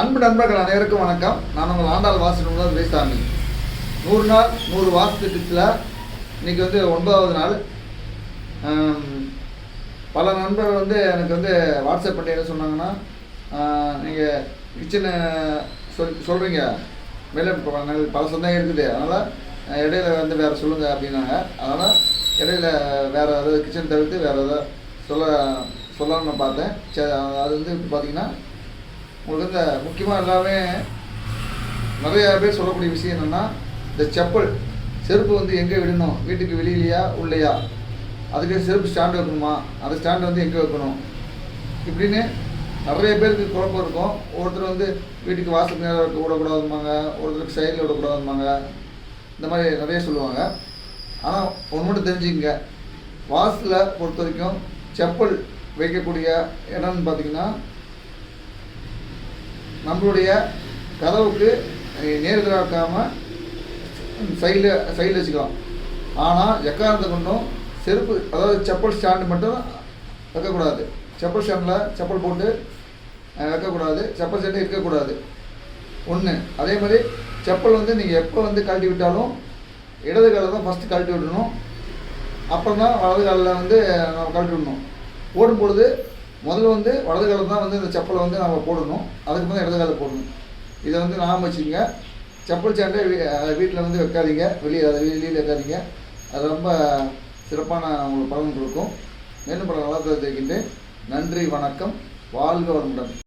அன்பு நண்பர்கள் அனைவருக்கும் வணக்கம். நான் உங்கள் ஆண்டாள் வாசனம் பேசாமி நூறு நாள் நூறு வாசு திட்டத்தில் இன்றைக்கி வந்து ஒன்பதாவது நாள். பல நண்பர்கள் வந்து எனக்கு வந்து வாட்ஸ்அப் பண்ணி என்ன சொன்னாங்கன்னா நீங்கள் கிச்சனு சொல் சொல்கிறீங்க மேலே பல சொந்தம் இருக்குது. அதனால் இடையில வந்து வேறு சொல்லுங்கள் அப்படின்னாங்க. அதனால் இடையில வேறு ஏதாவது கிச்சன் தவிர்த்து வேறு ஏதாவது சொல்ல சொல்லலாம்னு நான் பார்த்தேன். சரி அது வந்து இப்போ உங்களுக்கு இந்த முக்கியமாக எல்லாமே நிறைய பேர் சொல்லக்கூடிய விஷயம் என்னென்னா இந்த செப்பல் செருப்பு வந்து எங்கே விடணும்? வீட்டுக்கு வெளியிலையா உள்ளையா? அதுக்கு செருப்பு ஸ்டாண்டு வைக்கணுமா? அந்த ஸ்டாண்டு வந்து எங்கே வைக்கணும்? இப்படின்னு நிறைய பேருக்கு குழப்பம் இருக்கும். ஒருத்தர் வந்து வீட்டுக்கு வாசல் நேரம் இருக்க விடக்கூடாதும்பாங்க. ஒருத்தருக்கு சைடில் விடக்கூடாதும்பாங்க. இந்த மாதிரி நிறைய சொல்லுவாங்க. ஆனால் ஒன்று மட்டும் தெரிஞ்சுக்கங்க. வாசலில் பொறுத்த வரைக்கும் செப்பல் வைக்கக்கூடிய இடம்னு பார்த்தீங்கன்னா நம்மளுடைய கதவுக்கு நேர்களாக சைடில் சைடில் வச்சுக்கலாம். ஆனால் எக்காரத்தை கொண்டும் செருப்பு அதாவது செப்பல் ஸ்டாண்டு மட்டும் வைக்கக்கூடாது. செப்பல் ஸ்டாண்டில் செப்பல் போட்டு வைக்கக்கூடாது. செப்பல் ஸ்டாண்டு இருக்கக்கூடாது. ஒன்று அதே மாதிரி செப்பல் வந்து நீங்கள் எப்போ வந்து கழட்டி விட்டாலும் இடது காலை தான் ஃபஸ்ட்டு கழட்டி விடணும். அப்புறம் தான் வலது காலில் வந்து நம்ம கழட்டி விடணும். ஓடும்பொழுது முதல்ல வந்து வலது காலம் தான் வந்து இந்த செப்பலை வந்து நம்ம போடணும். அதுக்கு முன்னாடி இடது காலம் போடணும். இதை வந்து நாம் வச்சுக்கோங்க. செப்பல் சேண்டை வீட்டில் வந்து வைக்காதீங்க. வெளியே அதை வெளியில் வைக்காதீங்க. அது ரொம்ப சிறப்பான உங்களுக்கு பலன் கொடுக்கும். மேலும் பல நலத்தை தெரிவிக்கின்றேன். நன்றி வணக்கம். வாழ்க வளமுடன்.